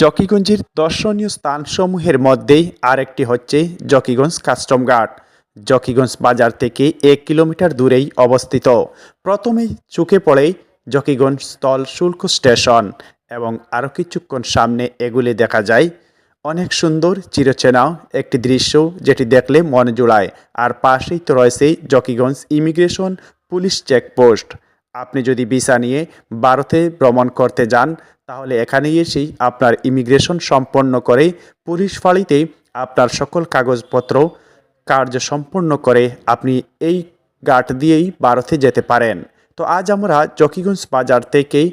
জকিগঞ্জের দর্শনীয় স্থানসমূহের মধ্যেই আরেকটি হচ্ছে জকিগঞ্জ কাস্টম ঘাট জকিগঞ্জ বাজার থেকে এক কিলোমিটার দূরেই অবস্থিত। প্রথমেই চোখে পড়ে জকিগঞ্জ স্থল শুল্ক স্টেশন এবং আরও কিছুক্ষণ সামনে এগুলি দেখা যায়। অনেক সুন্দর চিরচেনা একটি দৃশ্য যেটি দেখলে মন জোড়ায়। আর পাশেই তো রয়েছে জকিগঞ্জ ইমিগ্রেশন পুলিশ চেকপোস্ট। আপনি যদি ভিসা নিয়ে ভারতে ভ্রমণ করতে যান তাহলে এখানে এসেই আপনার ইমিগ্রেশন সম্পন্ন করে পুলিশ ফাঁড়িতে আপনার সকল কাগজপত্র কার্য সম্পন্ন করে আপনি এই ঘাট দিয়েই ভারতে যেতে পারেন। তো আজ আমরা জকিগঞ্জ বাজার থেকেই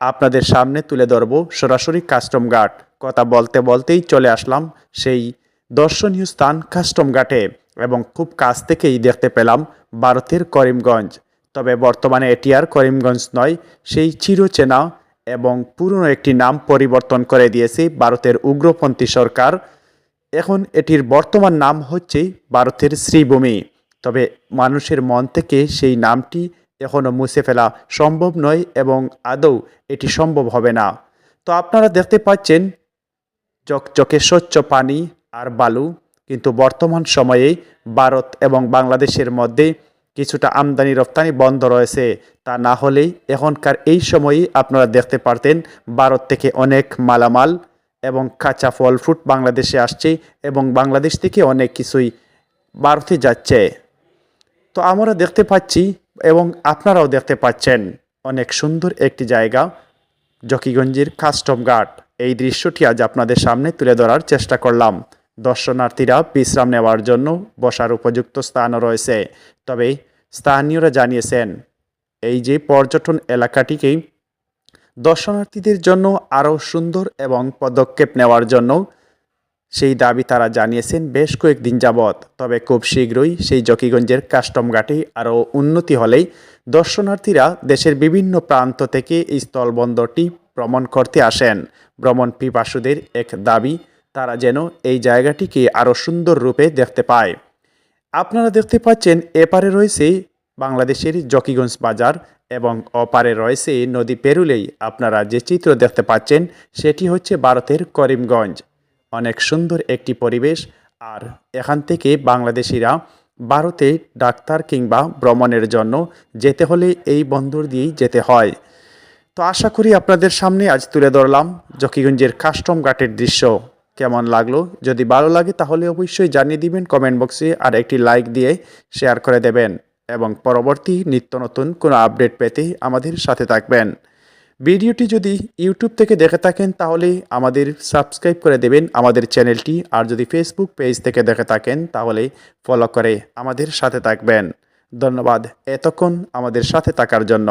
আপনাদের সামনে তুলে ধরব সরাসরি কাস্টম ঘাট। কথা বলতে বলতেই চলে আসলাম সেই দর্শনীয় স্থান কাস্টম ঘাটে এবং খুব কাছ থেকেই দেখতে পেলাম ভারতের করিমগঞ্জ। তবে বর্তমানে এটি আর করিমগঞ্জ নয়, সেই চিরচেনা এবং পুরনো একটি নাম পরিবর্তন করে দিয়েছে ভারতের উগ্রপন্থী সরকার। এখন এটির বর্তমান নাম হচ্ছে ভারতের শ্রীভূমি। তবে মানুষের মন থেকে সেই নামটি এখনও মুছে ফেলা সম্ভব নয় এবং আদৌ এটি সম্ভব হবে না। তো আপনারা দেখতে পাচ্ছেন, চকচকে স্বচ্ছ পানি আর বালু, কিন্তু বর্তমান সময়ে ভারত এবং বাংলাদেশের মধ্যে কিছুটা আমদানি রপ্তানি বন্ধ রয়েছে। তা না হলেই এখনকার এই সময়েই আপনারা দেখতে পারতেন ভারত থেকে অনেক মালামাল এবং কাঁচা ফল ফ্রুট বাংলাদেশে আসছে এবং বাংলাদেশ থেকে অনেক কিছুই ভারতে যাচ্ছে। তো আমরা দেখতে পাচ্ছি এবং আপনারাও দেখতে পাচ্ছেন অনেক সুন্দর একটি জায়গা, জকিগঞ্জের কাস্টম গার্ড এই দৃশ্যটি আজ আপনাদের সামনে তুলে ধরার চেষ্টা করলাম। দর্শনার্থীরা বিশ্রাম নেওয়ার জন্য বসার উপযুক্ত স্থানও রয়েছে। তবে স্থানীয়রা জানিয়েছেন, এই যে পর্যটন এলাকাটিকেই দর্শনার্থীদের জন্য আরও সুন্দর এবং পদক্ষেপ নেওয়ার জন্য, সেই দাবি তারা জানিয়েছেন বেশ কয়েকদিন যাবৎ। তবে খুব শীঘ্রই সেই জকিগঞ্জের কাস্টম ঘাটে আরও উন্নতি হলেই দর্শনার্থীরা দেশের বিভিন্ন প্রান্ত থেকে এই স্থলবন্দরটি ভ্রমণ করতে আসেন। ভ্রমণ পিপাসুদের এক দাবি, তারা যেন এই জায়গাটিকে আরও সুন্দর রূপে দেখতে পায়। আপনারা দেখতে পাচ্ছেন এপারে রয়েছে বাংলাদেশের জকিগঞ্জ বাজার এবং অপারে রয়েছে নদী পেরুলেই। আপনারা যে চিত্র দেখতে পাচ্ছেন, সেটি হচ্ছে ভারতের করিমগঞ্জ। অনেক সুন্দর একটি পরিবেশ। আর এখান থেকে বাংলাদেশিরা ভারতে ডাক্তার কিংবা ভ্রমণের জন্য যেতে হলে এই বন্দর দিয়েই যেতে হয়। তো আশা করি আপনাদের সামনে আজ তুলে ধরলাম জকিগঞ্জের কাস্টম ঘাটের দৃশ্য। কেমন লাগল? যদি ভালো লাগে তাহলে অবশ্যই জানিয়ে দিবেন কমেন্ট বক্সে আর একটি লাইক দিয়ে শেয়ার করে দেবেন এবং পরবর্তী নিত্য নতুন কোনো আপডেট পেতে আমাদের সাথে থাকবেন। ভিডিওটি যদি ইউটিউব থেকে দেখে থাকেন তাহলে আমাদের সাবস্ক্রাইব করে দেবেন আমাদের চ্যানেলটি আর যদি ফেসবুক পেজ থেকে দেখে থাকেন তাহলে ফলো করে আমাদের সাথে থাকবেন। ধন্যবাদ। এতক্ষণ আমাদের সাথে থাকার জন্য।